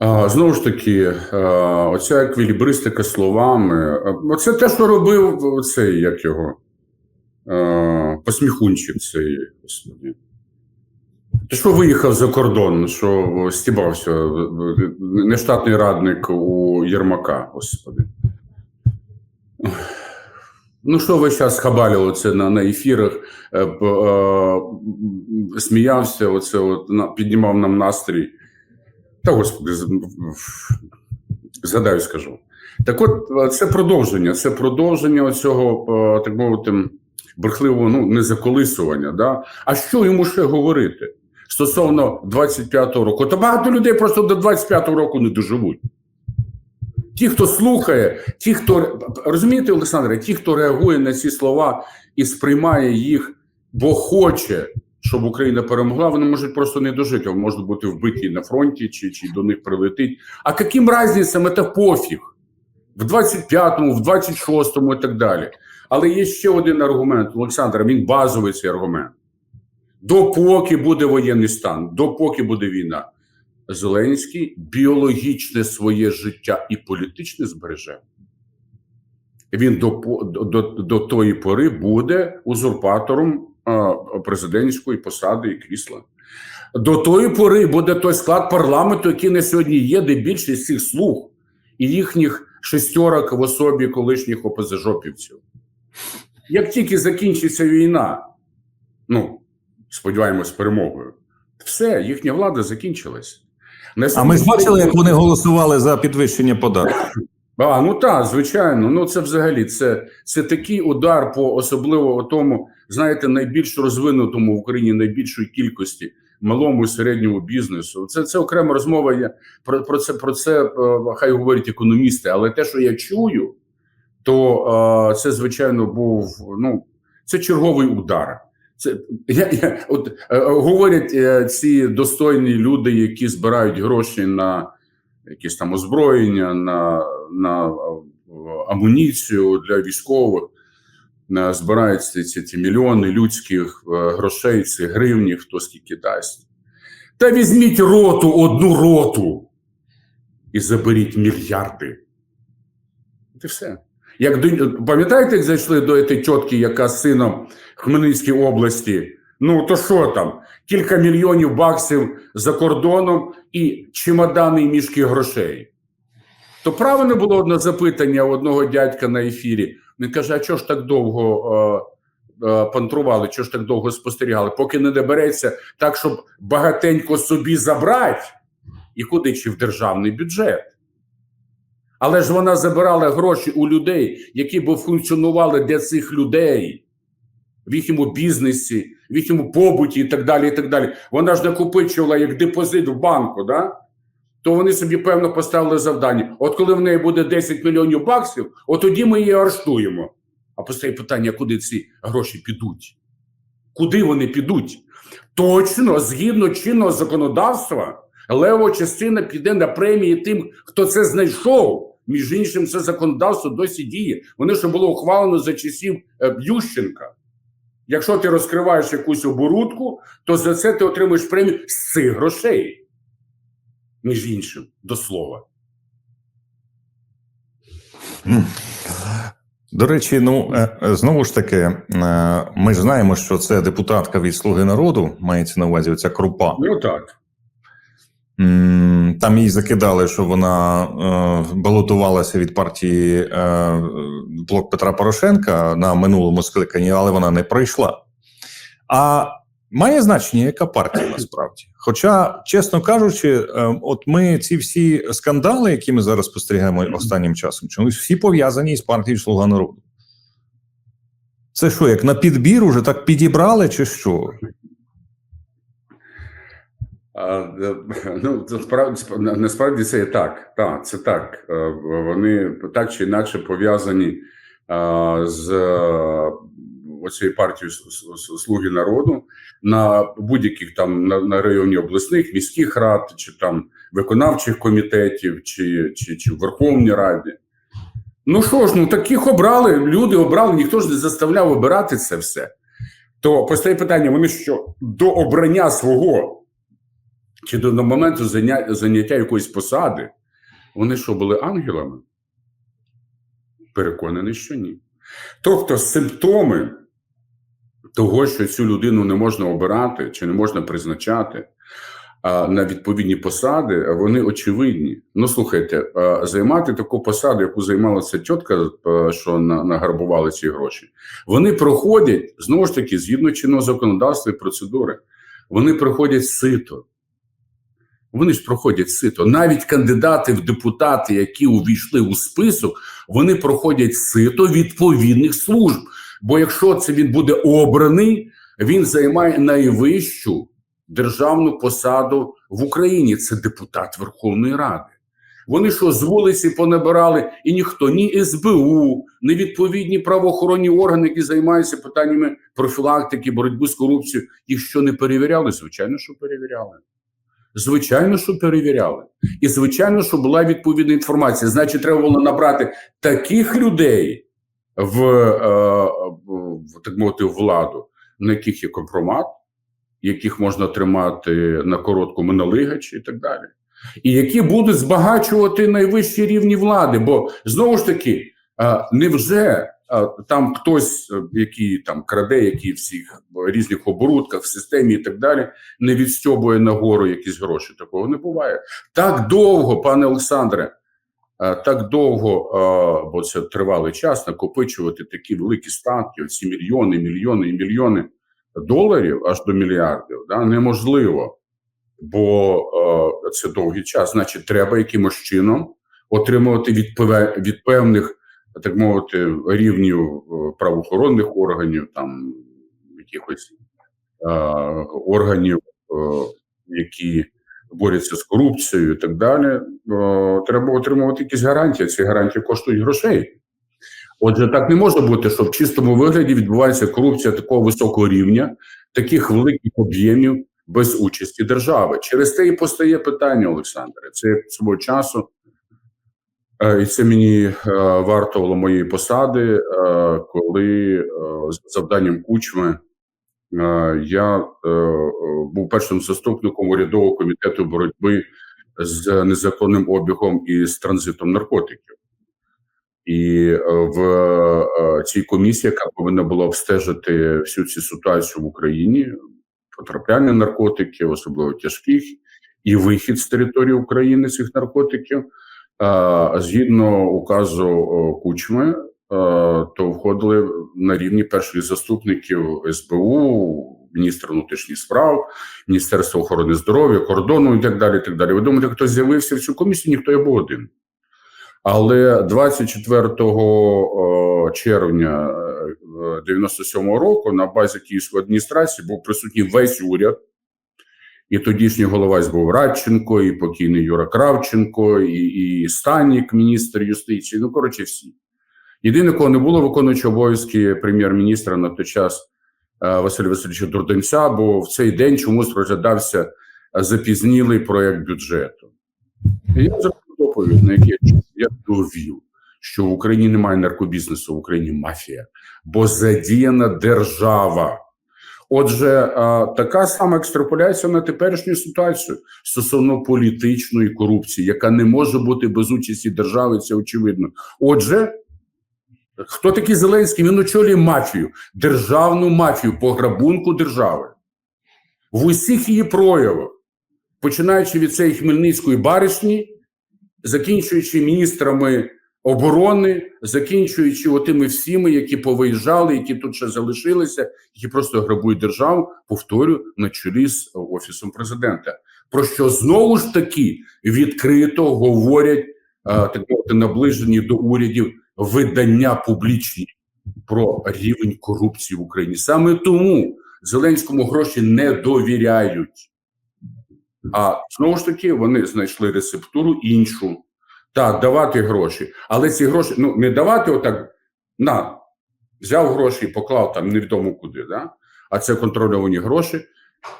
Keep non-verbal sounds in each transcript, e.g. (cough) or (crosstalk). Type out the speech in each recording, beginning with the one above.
Знову ж таки, оця еквілібристика словами. а, Оце те, що робив цей, як його а, посміхунчик цей. Господи. Ти що виїхав за кордон, що стібався нештатний радник у Єрмака, господи. Ну, що ви зараз хабалили це на, на ефірах, е, е, сміявся, оце от, на, піднімав нам настрій. Та господи, згадаю, скажу. Так от, е, це продовження, це продовження цього, так мовити, брехливого ну, не заколисування. Да? А що йому ще говорити стосовно 25-го року? Та багато людей просто до 25-го року не доживуть. Ті, хто слухає, ті, хто розумієте, Олександре, ті, хто реагує на ці слова і сприймає їх, бо хоче, щоб Україна перемогла, вони можуть просто не дожити, можуть бути вбиті на фронті чи, чи до них прилетить. А яким разницям це пофіг? В 25-му, в 26-му і так далі. Але є ще один аргумент, Олександр, він базовий цей аргумент. Допоки буде воєнний стан, допоки буде війна, Зеленський біологічне своє життя і політичне збереже. Він до, по- до, до тої пори буде узурпатором президентської посади і крісла. До тої пори буде той склад парламенту, який на сьогодні є, де більшість цих слуг і їхніх шестерок в особі колишніх ОПЗЖопівців. Як тільки закінчиться війна, ну сподіваємось, перемогою, все, їхня влада закінчилась. А ми ж бачили, як вони (laughs) голосували за підвищення податків. А, ну так, звичайно. Ну це взагалі це, це такий удар по особливо тому, знаєте, найбільш розвинутому в Україні найбільшої кількості малому і середньому бізнесу. Це це окрема розмова. Я про, про це про це е, хай говорять економісти. Але те, що я чую, то е, це звичайно був ну це черговий удар. Це я, я от е, говорять е, ці достойні люди, які збирають гроші на якісь там озброєння, на, на е, амуніцію для військових, на, збирають ці, ці, мільйони людських е, грошей, ці гривні, хто скільки дасть. Та візьміть роту, одну роту і заберіть мільярди. От і все. Як до, пам'ятаєте, як зайшли до цієї тітки, яка з сином в Хмельницькій області? Ну, то що там? Кілька мільйонів баксів за кордоном і чемодани мішки грошей. То правильно було одне запитання одного дядька на ефірі. Він каже: а чого ж так довго е, е, пантрували, чого ж так довго спостерігали, поки не добереться так, щоб багатенько собі забрати, і куди чи в державний бюджет. Але ж вона забирала гроші у людей, які б функціонували для цих людей в їхньому бізнесі, в їхньому побуті і так далі. і так далі. Вона ж накопичувала як депозит в банку, да? То вони собі певно поставили завдання. От коли в неї буде 10 мільйонів баксів, от тоді ми її арештуємо. А постає питання, куди ці гроші підуть? Куди вони підуть? Точно, згідно чинного законодавства, лева частина піде на премії тим, хто це знайшов. Між іншим, це законодавство досі діє. Воно ще було ухвалено за часів е, Ющенка. Якщо ти розкриваєш якусь оборудку, то за це ти отримуєш премію з цих грошей. Між іншим, до слова. До речі, ну е, е, знову ж таки, е, ми ж знаємо, що це депутатка від Слуги народу, мається на увазі оця крупа. Ну так. Там їй закидали, що вона е, балотувалася від партії е, Блок Петра Порошенка на минулому скликанні, але вона не пройшла. А має значення, яка партія насправді. Хоча, чесно кажучи, е, от ми ці всі скандали, які ми зараз спостерігаємо останнім часом, чомусь всі пов'язані із партією Слуга народу. Це що, як на підбір уже так підібрали, чи що? Е, ну, це справді насправді це так. Так, це так. Е, Вони так чи інакше пов'язані з оцією партією «С- С- Слуги народу на будь-яких там на, на районі обласних, міських рад, чи там виконавчих комітетів, чи, чи, чи в Верховній Раді. Ну що ж, ну таких обрали, люди обрали, ніхто ж не заставляв обирати це все. То постає питання: вони що до обрання свого чи до, моменту заняття якоїсь посади, вони що були ангелами? Переконаний, що ні. Тобто симптоми того, що цю людину не можна обирати чи не можна призначати на відповідні посади, вони очевидні. Ну, слухайте, займати таку посаду, яку займала ця тітка, що на, награбували ці гроші, вони проходять знову ж таки згідно чинного законодавства і процедури. Вони проходять сито. Вони ж проходять сито. Навіть кандидати в депутати, які увійшли у список, вони проходять сито відповідних служб. Бо якщо це він буде обраний, він займає найвищу державну посаду в Україні. Це депутат Верховної Ради. Вони що з вулиці понабирали, і ніхто, ні СБУ, ні відповідні правоохоронні органи, які займаються питаннями профілактики, боротьби з корупцією, їх що не перевіряли? Звичайно, що перевіряли. Звичайно, що перевіряли. І звичайно, що була відповідна інформація. Значить, треба було набрати таких людей в, е, в так мовити, владу, на яких є компромат, яких можна тримати на короткому налигач і так далі. І які будуть збагачувати найвищі рівні влади. Бо знову ж таки, невже там хтось, е, який там краде, який всіх різних оборудках, в системі і так далі, не відстьобує нагору якісь гроші. Такого не буває. Так довго, пане Олександре, так довго, е, бо це тривалий час, накопичувати такі великі статки, ці мільйони, мільйони і мільйони доларів аж до мільярдів, да, неможливо. Бо е, це довгий час. Значить, треба якимось чином отримувати від, від певних, так мовити, рівнів е, правоохоронних органів, там якихось е, органів, е, які борються з корупцією і так далі. Треба отримувати якісь гарантії. Ці гарантії коштують грошей. Отже, так не може бути, що в чистому вигляді відбувається корупція такого високого рівня, таких великих об'ємів без участі держави. Через те і постає питання, Олександре. Це свого часу, е, і це мені е, вартувало моєї посади, е, коли завданням кучми я е, е, був першим заступником урядового комітету боротьби з незаконним обігом і з транзитом наркотиків. І е, в е, цій комісії, яка повинна була обстежити всю цю ситуацію в Україні, потрапляння наркотиків, особливо тяжких, і вихід з території України цих наркотиків, е, згідно указу е, Кучми, е, то входили на рівні перших заступників СБУ, міністра внутрішніх справ, Міністерства охорони здоров'я, кордону і так далі. Так далі. Ви думаєте, хто з'явився в цю комісію? Ніхто я був один. Але 24 червня е, 97-го року на базі Київської адміністрації був присутній весь уряд. І тодішній голова був Радченко, і покійний Юра Кравченко, і, і Станік, міністр юстиції. Ну, коротше, всі. Єдине, кого не було виконуючого обов'язки прем'єр-міністра на той час е, Василя Васильовича Дурденця, бо в цей день чомусь розглядався е, запізнілий проєкт бюджету. Я зробив доповідь, на якій я довів, що в Україні немає наркобізнесу, в Україні мафія, бо задіяна держава. Отже, така сама екстраполяція на теперішню ситуацію стосовно політичної корупції, яка не може бути без участі держави, це очевидно. Отже, хто такий Зеленський? Він очолює мафію, державну мафію по грабунку держави в усіх її проявах, починаючи від цієї Хмельницької баришні, закінчуючи міністрами оборони, закінчуючи отими всіми, які повиїжджали, які тут ще залишилися, які просто грабують державу, повторю, на чолі з офісом президента. Про що знову ж таки відкрито говорять так мовити, наближені до урядів видання публічні про рівень корупції в Україні. Саме тому Зеленському гроші не довіряють. А знову ж таки, вони знайшли рецептуру іншу. Так, давати гроші. Але ці гроші, ну не давати отак, на, взяв гроші і поклав там невідомо куди. Да? А це контрольовані гроші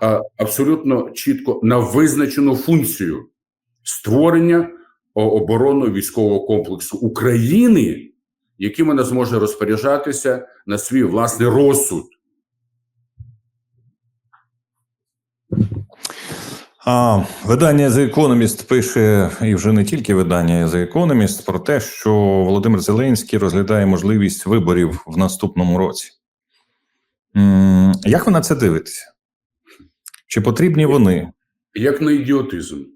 а, абсолютно чітко на визначену функцію створення оборонно військового комплексу України, яким вона зможе розпоряджатися на свій власний розсуд. А, видання The Economist пише, і вже не тільки видання The Economist, про те, що Володимир Зеленський розглядає можливість виборів в наступному році. Як ви на це дивитеся? Чи потрібні вони? Як на ідіотизм.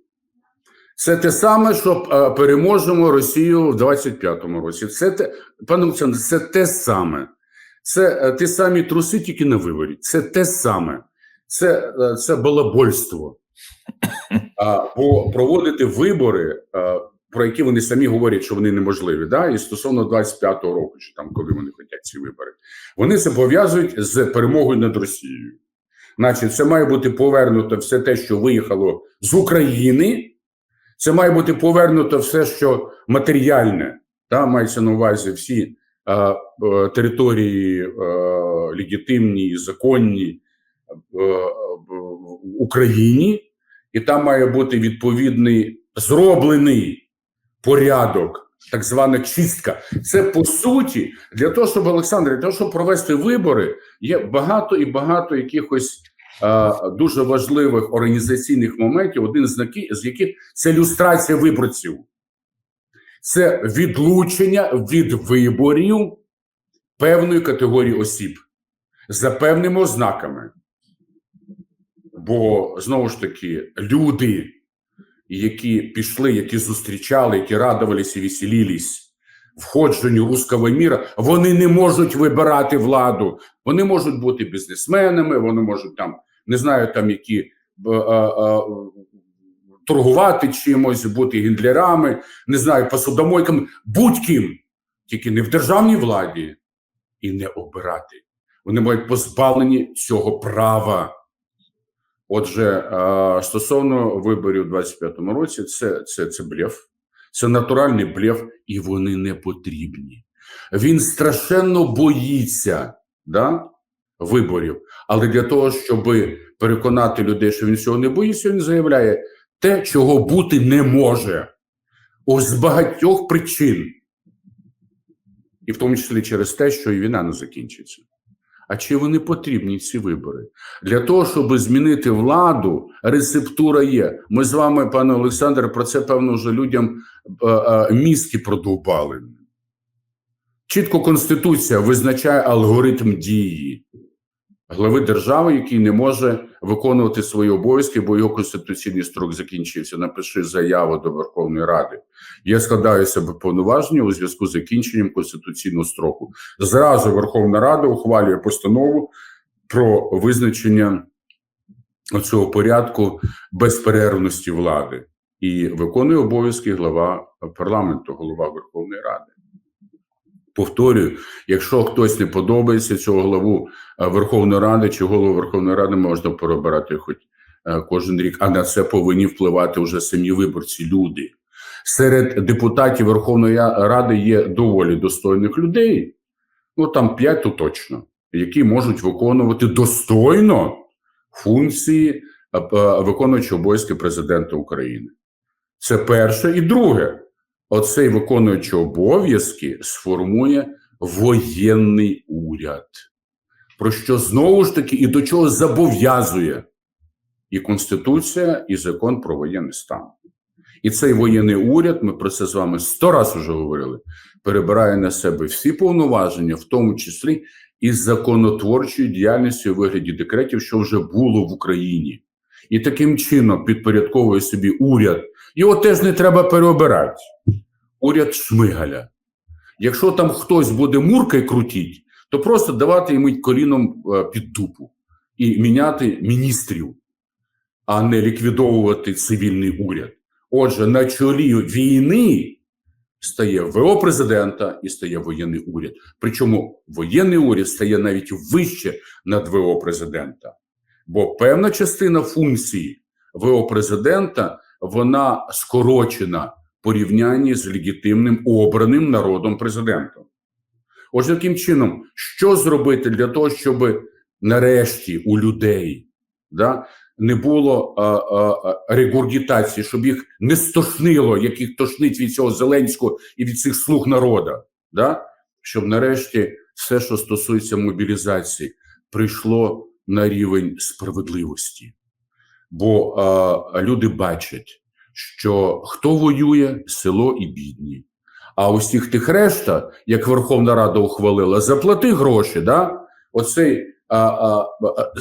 Це те саме, що е, переможемо Росію в 25-му році. Це те, пане Олександр, це те саме. Це е, ті самі труси, тільки на виборі. Це те саме. Це, е, це балабольство. А, бо проводити вибори, е, про які вони самі говорять, що вони неможливі, да? і стосовно 25-го року, чи там коли вони хочуть ці вибори, вони це пов'язують з перемогою над Росією. Значить, це має бути повернуто все те, що виїхало з України. Це має бути повернуто все, що матеріальне, та мається на увазі всі е, е, території е, легітимні, законні е, в Україні, і там має бути відповідний зроблений порядок, так звана чистка. Це по суті для того, щоб Олександр, для того, щоб провести вибори, є багато і багато якихось е, дуже важливих організаційних моментів. Один з яких це люстрація виборців, це відлучення від виборів певної категорії осіб за певними ознаками. Бо знову ж таки люди, які пішли, які зустрічали, які радувалися і веселілись входженню руського міра, вони не можуть вибирати владу. Вони можуть бути бізнесменами, вони можуть там, не знаю, там які е, е, е, торгувати чимось, бути гендлерами, не знаю, посудомойками, будь-ким, тільки не в державній владі і не обирати. Вони мають позбавлені цього права. Отже, стосовно виборів у 25-му році, це, це, це блеф, це натуральний блеф, і вони не потрібні. Він страшенно боїться да, виборів, але для того, щоб переконати людей, що він цього не боїться, він заявляє те, чого бути не може. Ось з багатьох причин, і в тому числі через те, що і війна не закінчиться. А чи вони потрібні ці вибори? Для того, щоб змінити владу, рецептура є. Ми з вами, пане Олександр, про це певно вже людям е, е, мізки продовбали. Чітко Конституція визначає алгоритм дії глави держави, який не може виконувати свої обов'язки, бо його конституційний строк закінчився. Напиши заяву до Верховної Ради. Я складаю себе повноваження у зв'язку з закінченням конституційного строку. Зразу Верховна Рада ухвалює постанову про визначення цього порядку безперервності влади і виконує обов'язки глава парламенту, голова Верховної Ради. Повторюю, якщо хтось не подобається цього главу е, Верховної Ради чи голову Верховної Ради, можна перебирати хоч е, кожен рік, а на це повинні впливати вже самі виборці, люди. Серед депутатів Верховної Ради є доволі достойних людей, ну там п'ять то точно, які можуть виконувати достойно функції е, виконуючого обов'язки президента України. Це перше. І друге, оцей виконуючий обов'язки сформує воєнний уряд, про що знову ж таки і до чого зобов'язує і Конституція, і закон про воєнний стан. І цей воєнний уряд, ми про це з вами сто разів вже говорили, перебирає на себе всі повноваження, в тому числі і законотворчою діяльністю у вигляді декретів, що вже було в Україні, і таким чином підпорядковує собі уряд. Його теж не треба переобирати. Уряд Шмигаля. Якщо там хтось буде муркой крутіть, то просто давати йому коліном е, під дупу і міняти міністрів, а не ліквідовувати цивільний уряд. Отже, на чолі війни стає ВО президента і стає воєнний уряд. Причому воєнний уряд стає навіть вище над ВО президента. Бо певна частина функції ВО президента вона скорочена порівнянні з легітимним обраним народом президентом. Отже, таким чином, що зробити для того, щоб нарешті у людей да, не було а, а, регургітації, щоб їх не стошнило, як їх тошнить від цього Зеленського і від цих слуг народа, да? щоб нарешті все, що стосується мобілізації, прийшло на рівень справедливості. Бо е, люди бачать, що хто воює, село і бідні. А усіх тих решта, як Верховна Рада ухвалила, заплати гроші, да? оцей, а, а,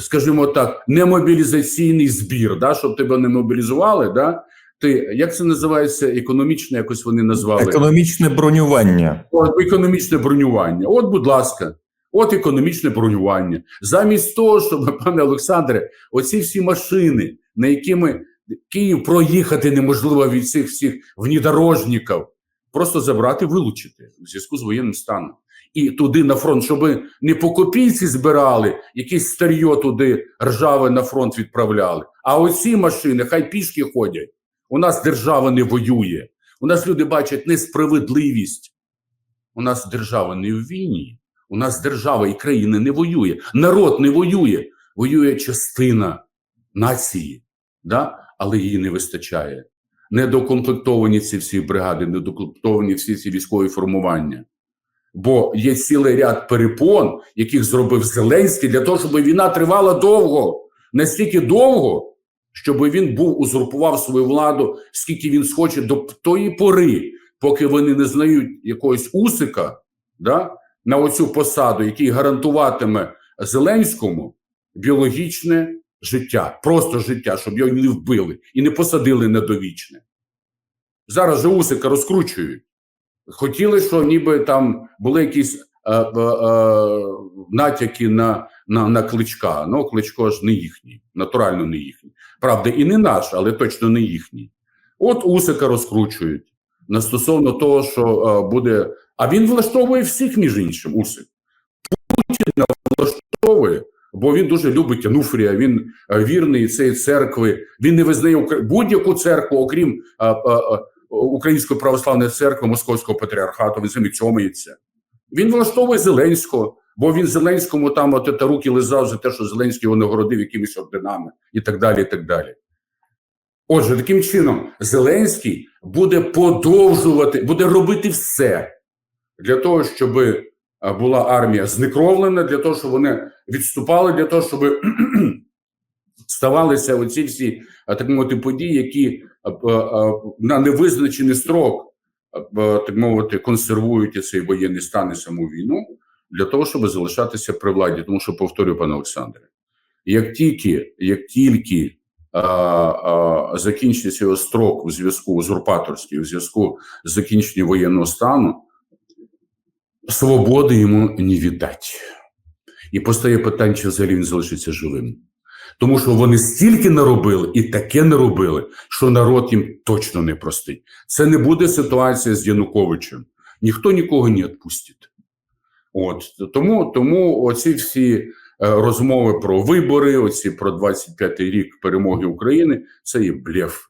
скажімо так, немобілізаційний збір, да? щоб тебе не мобілізували. Да? Ти, як це називається? Економічно, якось вони назвали. Економічне бронювання. От економічне бронювання. От, будь ласка, от економічне бронювання. Замість того, щоб, (laughs) пане Олександре, оці всі машини, на якими Київ проїхати неможливо від цих всіх внедорожників, просто забрати, вилучити в зв'язку з воєнним станом. І туди на фронт, щоб не по копійці збирали, якесь старьо туди ржаве на фронт відправляли. А оці машини хай пішки ходять. У нас держава не воює. У нас люди бачать несправедливість. У нас держава не в війні. У нас держава і країна не воює. Народ не воює. Воює частина нації, да? але її не вистачає. Недокомплектовані ці всі бригади, недокомплектовані всі ці військові формування. Бо є цілий ряд перепон, яких зробив Зеленський для того, щоб війна тривала довго, настільки довго, щоб він був узурпував свою владу, скільки він схоче до тої пори, поки вони не знають якогось усика да, на оцю посаду, який гарантуватиме Зеленському біологічне життя, просто життя, щоб його не вбили і не посадили на довічне. Зараз же усика розкручують. Хотіли, що ніби там були якісь е, е, е, натяки на, на, на кличка. Ну, кличко ж не їхній, натурально не їхній. Правда, і не наш, але точно не їхній. От Усика розкручують на стосовно того, що е, буде. А він влаштовує всіх, між іншим, Усик. Путіна влаштовує, бо він дуже любить Ануфрія, він е, вірний цієї церкви. Він не визнає будь-яку церкву, окрім е, е, Української православної церкви Московського патріархату. Він цим цьомається. Він влаштовує Зеленського, бо він Зеленському там от та руки лизав за те, що Зеленський його нагородив якимись орденами і так далі. і так далі. Отже, таким чином, Зеленський буде подовжувати, буде робити все для того, щоб була армія знекровлена, для того, щоб вони відступали, для того, щоб (clears throat) ставалися оці всі так мовити події, які на невизначений строк, так мовити, консервують цей воєнний стан і саму війну для того, щоб залишатися при владі. Тому що повторюю, пане Олександре, як тільки, як тільки закінчиться його строк у зв'язку узурпаторський, у зв'язку з закінченням воєнного стану, свободи йому не віддать. І постає питання, чи взагалі він залишиться живим. Тому що вони стільки наробили і таке наробили, що народ їм точно не простить. Це не буде ситуація з Януковичем. Ніхто нікого не відпустить. От тому, тому оці всі е, розмови про вибори, оці про 25-й рік перемоги України, це є блеф.